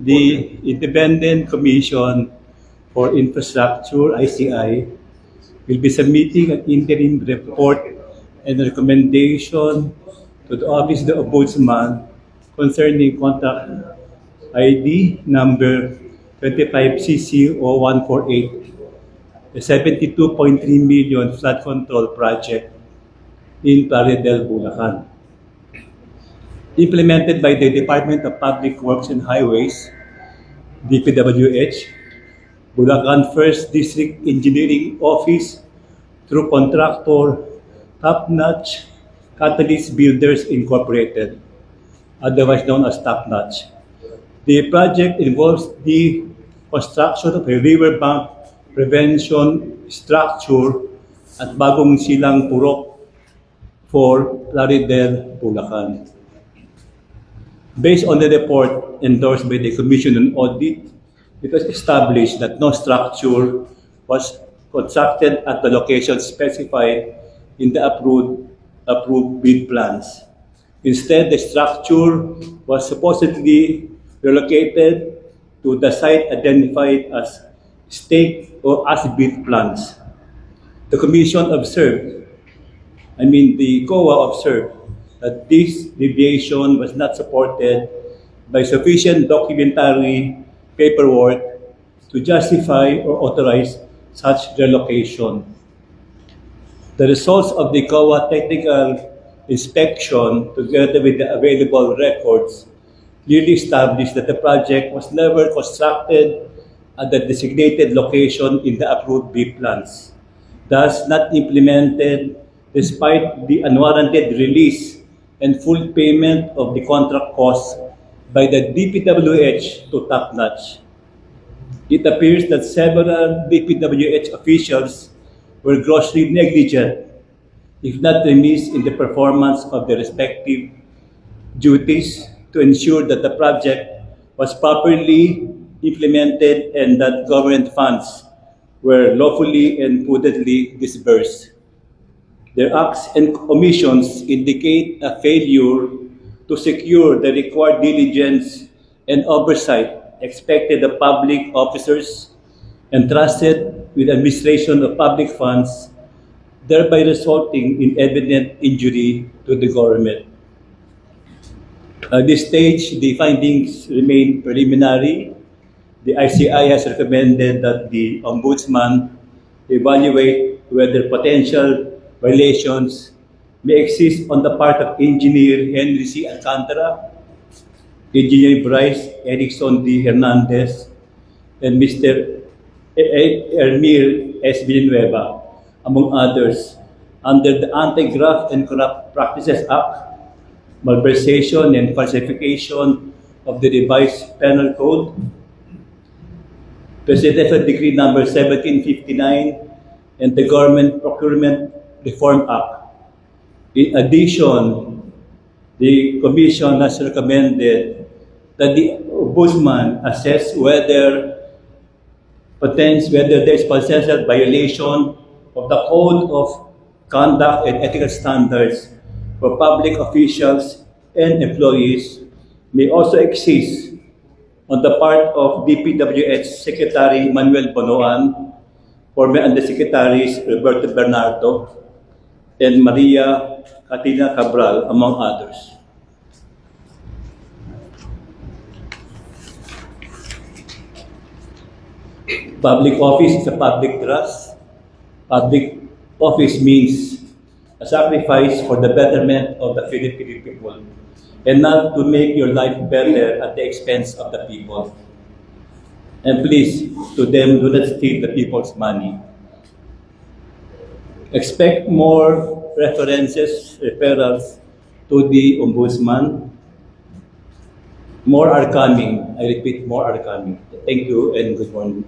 the Independent Commission for Infrastructure, ICI, will be submitting an interim report and recommendation to the Office of the Ombudsman concerning contract ID number 25CC0148, the 72.3 million flood control project in Plaridel, Bulacan. Implemented by the Department of Public Works and Highways, DPWH, Bulacan First District Engineering Office through contractor Top Notch Catalyst Builders Incorporated, otherwise known as Top Notch. The project involves the construction of a riverbank prevention structure at Bagong Silang Purok for Plaridel, Bulacan. Based on the report endorsed by the Commission on Audit, it was established that no structure was constructed at the location specified in the approved, approved bid plans. Instead, the structure was supposedly relocated to the site identified as stake or as bid plans. The Commission observed I mean, the COA observed that this deviation was not supported by sufficient documentary paperwork to justify or authorize such relocation. The results of the COA technical inspection, together with the available records, clearly established that the project was never constructed at the designated location in the approved B plans, thus not implemented despite the unwarranted release and full payment of the contract costs by the DPWH to Top Notch. It appears that several DPWH officials were grossly negligent, if not remiss in the performance of their respective duties to ensure that the project was properly implemented and that government funds were lawfully and prudently disbursed. Their acts and omissions indicate a failure to secure the required diligence and oversight expected of public officers entrusted with administration of public funds, thereby resulting in evident injury to the government. At this stage, the findings remain preliminary. The ICI has recommended that the Ombudsman evaluate whether potential violations may exist on the part of Engineer Henry C. Alcantara, Engineer Bryce Erickson D. Hernandez, and Mr. Ermir S. Villanueva, among others, under the Anti-Graft and Corrupt Practices Act, malversation and falsification of the revised penal code, Presidential Decree Number 1759, and the Government Procurement Reform Act. In addition, the Commission has recommended that the Ombudsman assess whether potential whether there is potential violation of the Code of Conduct and Ethical Standards for public officials and employees may also exist on the part of DPWH Secretary Manuel Bonoan, former Undersecretaries Roberto Bernardo, and Maria Catina Cabral, among others. Public office is a public trust. Public office means a sacrifice for the betterment of the Filipino people and not to make your life better at the expense of the people. And please, to them, do not steal the people's money. Expect more references, referrals to the Ombudsman. More are coming. I repeat, more are coming. Thank you and good morning.